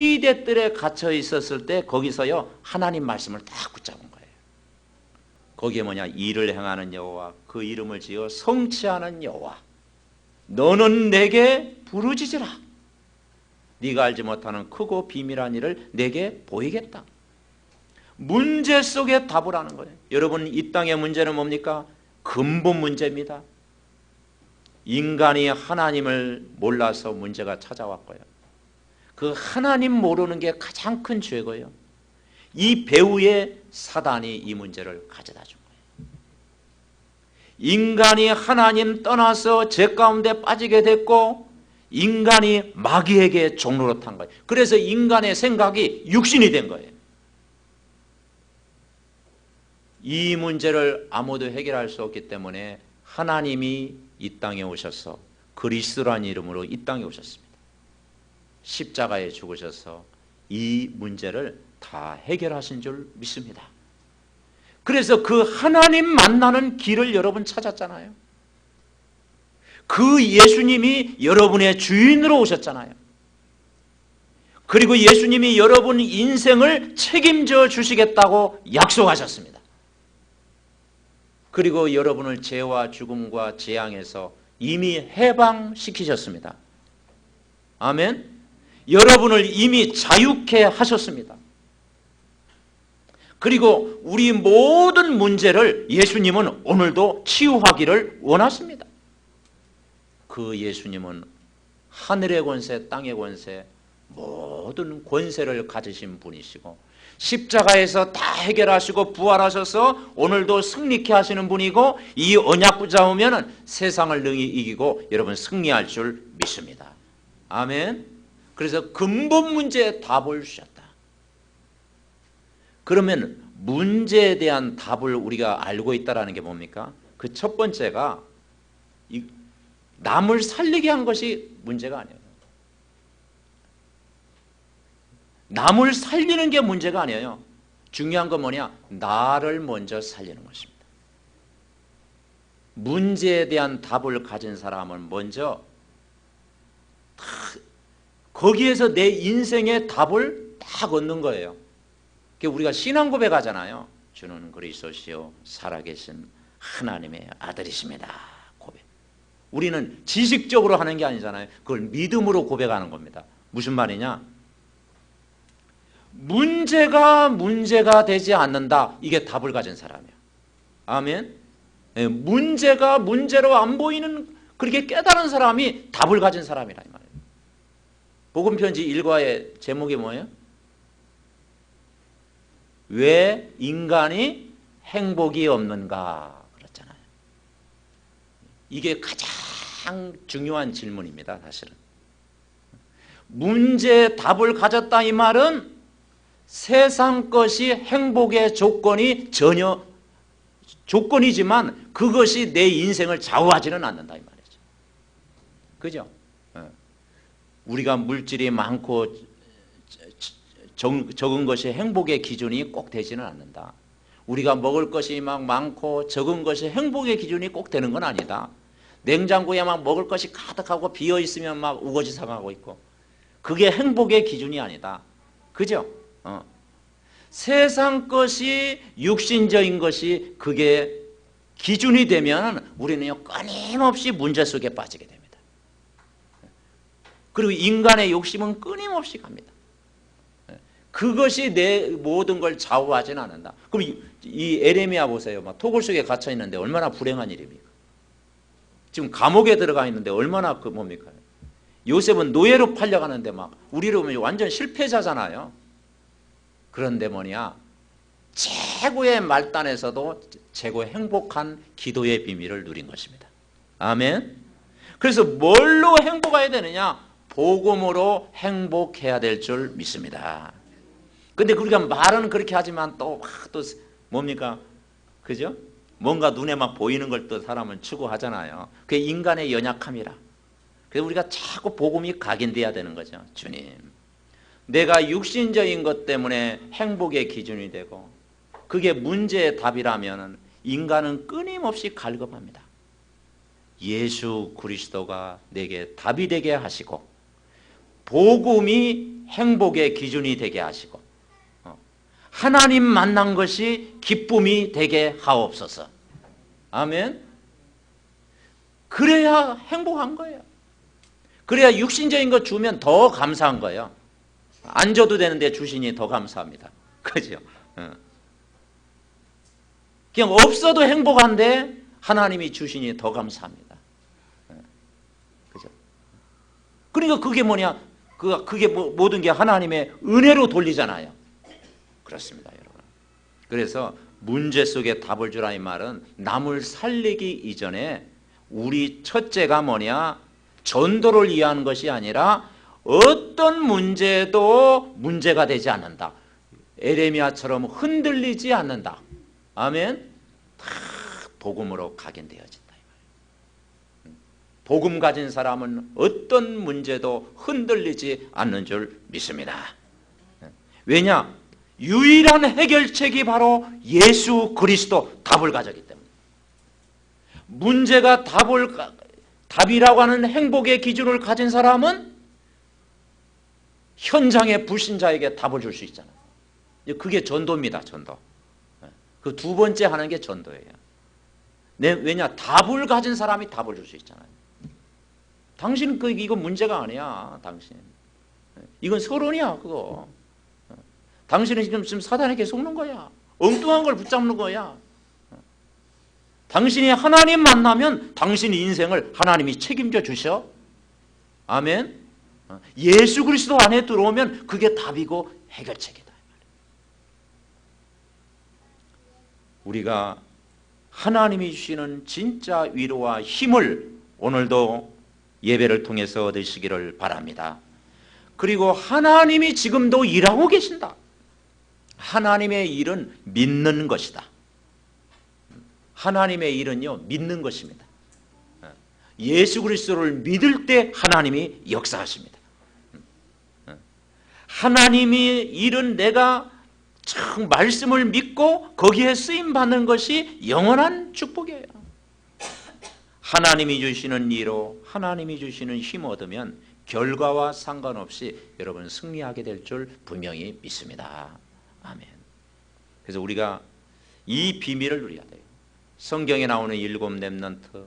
시대들에 갇혀 있었을 때 거기서요 하나님 말씀을 다 붙잡은 거예요. 거기에 뭐냐 일을 행하는 여호와 그 이름을 지어 성취하는 여호와 너는 내게 부르짖으라. 네가 알지 못하는 크고 비밀한 일을 내게 보이겠다. 문제 속에 답을 하는 거예요. 여러분 이 땅의 문제는 뭡니까? 근본 문제입니다. 인간이 하나님을 몰라서 문제가 찾아왔고요. 그 하나님 모르는 게 가장 큰 죄고요. 이 배우의 사단이 이 문제를 가져다 준 거예요. 인간이 하나님 떠나서 죄 가운데 빠지게 됐고 인간이 마귀에게 종로로 탄 거예요. 그래서 인간의 생각이 육신이 된 거예요. 이 문제를 아무도 해결할 수 없기 때문에 하나님이 이 땅에 오셔서 그리스도란 이름으로 이 땅에 오셨습니다. 십자가에 죽으셔서 이 문제를 다 해결하신 줄 믿습니다. 그래서 그 하나님 만나는 길을 여러분 찾았잖아요. 그 예수님이 여러분의 주인으로 오셨잖아요. 그리고 예수님이 여러분 인생을 책임져 주시겠다고 약속하셨습니다. 그리고 여러분을 죄와 죽음과 재앙에서 이미 해방시키셨습니다. 아멘. 여러분을 이미 자유케 하셨습니다. 그리고 우리 모든 문제를 예수님은 오늘도 치유하기를 원하십니다. 그 예수님은 하늘의 권세, 땅의 권세, 모든 권세를 가지신 분이시고 십자가에서 다 해결하시고 부활하셔서 오늘도 승리케 하시는 분이고 이 언약 붙잡으면 세상을 능히 이기고 여러분 승리할 줄 믿습니다. 아멘. 그래서 근본 문제에 답을 주셨다. 그러면 문제에 대한 답을 우리가 알고 있다라는 게 뭡니까? 그 첫 번째가 남을 살리게 한 것이 문제가 아니에요. 남을 살리는 게 문제가 아니에요. 중요한 건 뭐냐? 나를 먼저 살리는 것입니다. 문제에 대한 답을 가진 사람은 먼저 거기에서 내 인생의 답을 딱 얻는 거예요. 우리가 신앙 고백하잖아요. 주는 그리스도시요 살아계신 하나님의 아들이십니다. 고백. 우리는 지식적으로 하는 게 아니잖아요. 그걸 믿음으로 고백하는 겁니다. 무슨 말이냐? 문제가 문제가 되지 않는다. 이게 답을 가진 사람이야. 아멘. 예, 문제가 문제로 안 보이는 그렇게 깨달은 사람이 답을 가진 사람이라 이 말이에요. 복음 편지 1과의 제목이 뭐예요? 왜 인간이 행복이 없는가 그랬잖아요. 이게 가장 중요한 질문입니다, 사실은. 문제 답을 가졌다 이 말은 세상 것이 행복의 조건이 전혀 조건이지만 그것이 내 인생을 좌우하지는 않는다 이 말이죠. 그죠? 우리가 물질이 많고 적은 것이 행복의 기준이 꼭 되지는 않는다. 우리가 먹을 것이 막 많고 적은 것이 행복의 기준이 꼭 되는 건 아니다. 냉장고에 막 먹을 것이 가득하고 비어 있으면 막 우거지 상하고 있고 그게 행복의 기준이 아니다. 그죠? 어. 세상 것이 육신적인 것이 그게 기준이 되면 우리는 끊임없이 문제 속에 빠지게 됩니다. 그리고 인간의 욕심은 끊임없이 갑니다. 그것이 내 모든 걸 좌우하지는 않는다. 그럼 이, 이 에레미야 보세요. 막 토굴 속에 갇혀 있는데 얼마나 불행한 일입니까? 지금 감옥에 들어가 있는데 얼마나 그 뭡니까? 요셉은 노예로 팔려가는데 막 우리로 보면 완전 실패자잖아요. 그런데 뭐냐? 최고의 말단에서도 최고의 행복한 기도의 비밀을 누린 것입니다. 아멘. 그래서 뭘로 행복해야 되느냐? 복음으로 행복해야 될 줄 믿습니다. 근데 우리가 말은 그렇게 하지만 또, 또 뭡니까? 그죠? 뭔가 눈에 막 보이는 걸 또 사람은 추구하잖아요. 그게 인간의 연약함이라. 그래서 우리가 자꾸 복음이 각인돼야 되는 거죠. 주님. 내가 육신적인 것 때문에 행복의 기준이 되고 그게 문제의 답이라면 인간은 끊임없이 갈급합니다. 예수 그리스도가 내게 답이 되게 하시고 복음이 행복의 기준이 되게 하시고 어, 하나님 만난 것이 기쁨이 되게 하옵소서. 아멘. 그래야 행복한 거예요. 그래야 육신적인 거 주면 더 감사한 거예요. 안 줘도 되는데 주시니 더 감사합니다. 그죠? 어. 그냥 없어도 행복한데 하나님이 주시니 더 감사합니다. 어. 그죠? 그러니까 그게 뭐냐? 그, 그게 뭐, 모든 게 하나님의 은혜로 돌리잖아요. 그렇습니다, 여러분. 그래서 문제 속에 답을 주라는 말은 남을 살리기 이전에 우리 첫째가 뭐냐? 전도를 이해하는 것이 아니라 어떤 문제도 문제가 되지 않는다. 에레미야처럼 흔들리지 않는다. 아멘. 다 복음으로 각인되어진다. 복음 가진 사람은 어떤 문제도 흔들리지 않는 줄 믿습니다. 왜냐? 유일한 해결책이 바로 예수 그리스도 답을 가졌기 때문에. 문제가 답을 답이라고 하는 행복의 기준을 가진 사람은 현장의 불신자에게 답을 줄 수 있잖아요. 그게 전도입니다. 전도. 그 두 번째 하는 게 전도예요. 네, 왜냐? 답을 가진 사람이 답을 줄 수 있잖아요. 당신 그 이거 문제가 아니야. 당신. 이건 서론이야. 그거. 당신은 지금 지금 사단에게 속는 거야. 엉뚱한 걸 붙잡는 거야. 당신이 하나님 만나면 당신 인생을 하나님이 책임져 주셔. 아멘. 예수 그리스도 안에 들어오면 그게 답이고 해결책이다. 우리가 하나님이 주시는 진짜 위로와 힘을 오늘도 예배를 통해서 얻으시기를 바랍니다. 그리고 하나님이 지금도 일하고 계신다. 하나님의 일은 믿는 것이다. 하나님의 일은요 믿는 것입니다. 예수 그리스도를 믿을 때 하나님이 역사하십니다. 하나님이 일은 내가 참 말씀을 믿고 거기에 쓰임 받는 것이 영원한 축복이에요. 하나님이 주시는 이로 하나님이 주시는 힘 얻으면 결과와 상관없이 여러분 승리하게 될 줄 분명히 믿습니다. 아멘. 그래서 우리가 이 비밀을 누려야 돼요. 성경에 나오는 일곱 렘넌트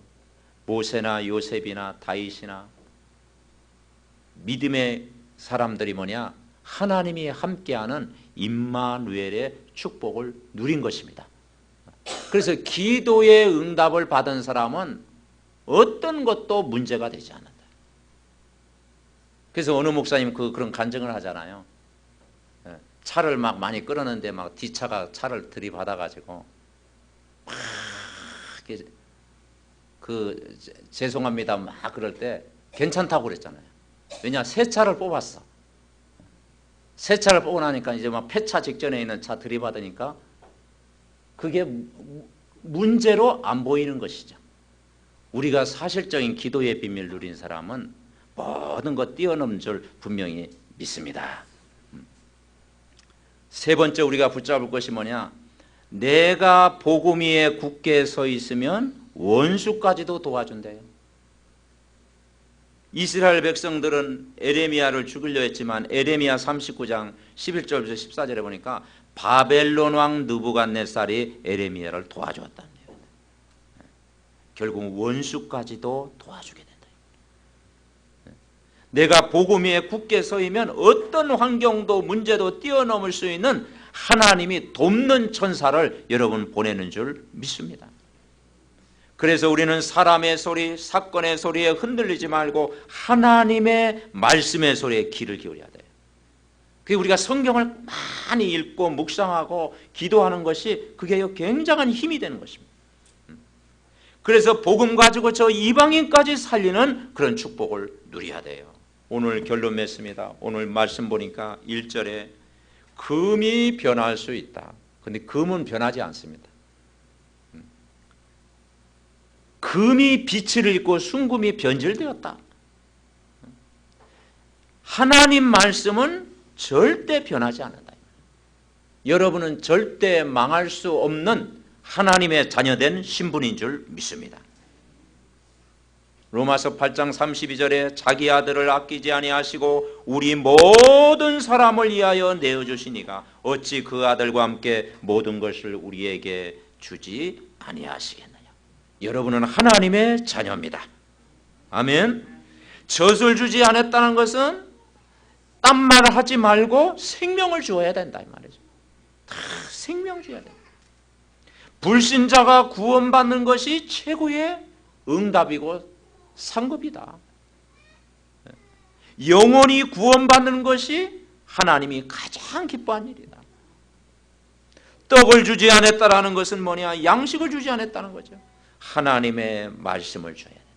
모세나 요셉이나 다윗이나 믿음의 사람들이 뭐냐 하나님이 함께하는 임마누엘의 축복을 누린 것입니다. 그래서 기도의 응답을 받은 사람은 어떤 것도 문제가 되지 않는다. 그래서 어느 목사님 그 그런 간증을 하잖아요. 예, 차를 막 많이 끌었는데 막 뒷차가 차를 들이받아 가지고 막그 죄송합니다 막 그럴 때 괜찮다고 그랬잖아요. 왜냐 새 차를 뽑았어. 새 차를 뽑고 나니까 이제 막 폐차 직전에 있는 차 들이받으니까 그게 문제로 안 보이는 것이죠. 우리가 사실적인 기도의 비밀 누린 사람은 모든 것 뛰어넘는 줄 분명히 믿습니다. 세 번째 우리가 붙잡을 것이 뭐냐? 내가 복음 위에 굳게 서 있으면 원수까지도 도와준대요. 이스라엘 백성들은 에레미야를 죽이려 했지만 에레미야 39장 11절부터 14절에 보니까 바벨론 왕 느부갓네살이 에레미야를 도와주었다는 거예요. 결국 원수까지도 도와주게 된다. 내가 복음 위에 굳게 서이면 어떤 환경도 문제도 뛰어넘을 수 있는 하나님이 돕는 천사를 여러분 보내는 줄 믿습니다. 그래서 우리는 사람의 소리, 사건의 소리에 흔들리지 말고 하나님의 말씀의 소리에 귀를 기울여야 돼요. 그 우리가 성경을 많이 읽고 묵상하고 기도하는 것이 그게 굉장한 힘이 되는 것입니다. 그래서 복음 가지고 저 이방인까지 살리는 그런 축복을 누려야 돼요. 오늘 결론 맺습니다. 오늘 말씀 보니까 1절에 금이 변할 수 있다. 근데 금은 변하지 않습니다. 금이 빛을 잃고 순금이 변질되었다. 하나님 말씀은 절대 변하지 않는다. 여러분은 절대 망할 수 없는 하나님의 자녀된 신분인 줄 믿습니다. 로마서 8장 32절에 자기 아들을 아끼지 아니하시고 우리 모든 사람을 위하여 내어 주시니가 어찌 그 아들과 함께 모든 것을 우리에게 주지 아니하시겠느냐. 여러분은 하나님의 자녀입니다. 아멘. 젖을 주지 않았다는 것은 딴 말을 하지 말고 생명을 주어야 된다 이 말이죠. 다 생명 줘야 돼. 불신자가 구원받는 것이 최고의 응답이고 상급이다. 영원히 구원받는 것이 하나님이 가장 기뻐한 일이다. 떡을 주지 않았다라는 것은 뭐냐? 양식을 주지 않았다는 거죠. 하나님의 말씀을 줘야 된다.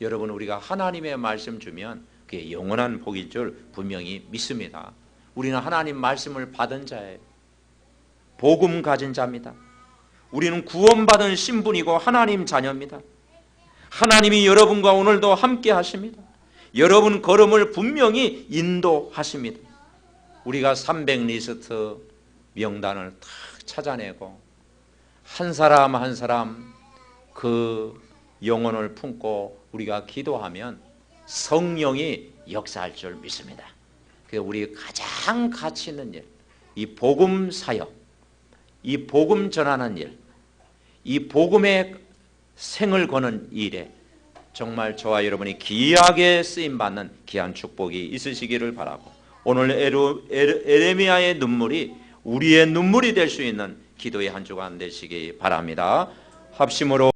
여러분 우리가 하나님의 말씀 주면 그게 영원한 복일 줄 분명히 믿습니다. 우리는 하나님 말씀을 받은 자예요. 복음 가진 자입니다. 우리는 구원받은 신분이고 하나님 자녀입니다. 하나님이 여러분과 오늘도 함께 하십니다. 여러분 걸음을 분명히 인도하십니다. 우리가 300 리스트 명단을 탁 찾아내고 한 사람 한 사람 그 영혼을 품고 우리가 기도하면 성령이 역사할 줄 믿습니다. 그래서 우리 가장 가치 있는 일, 이 복음 사역, 이 복음 전하는 일, 이 복음의 생을 거는 일에 정말 저와 여러분이 귀하게 쓰임 받는 귀한 축복이 있으시기를 바라고 오늘 에르, 에르, 에레미야의 눈물이 우리의 눈물이 될 수 있는 기도의 한 주간 되시기 바랍니다. 합심으로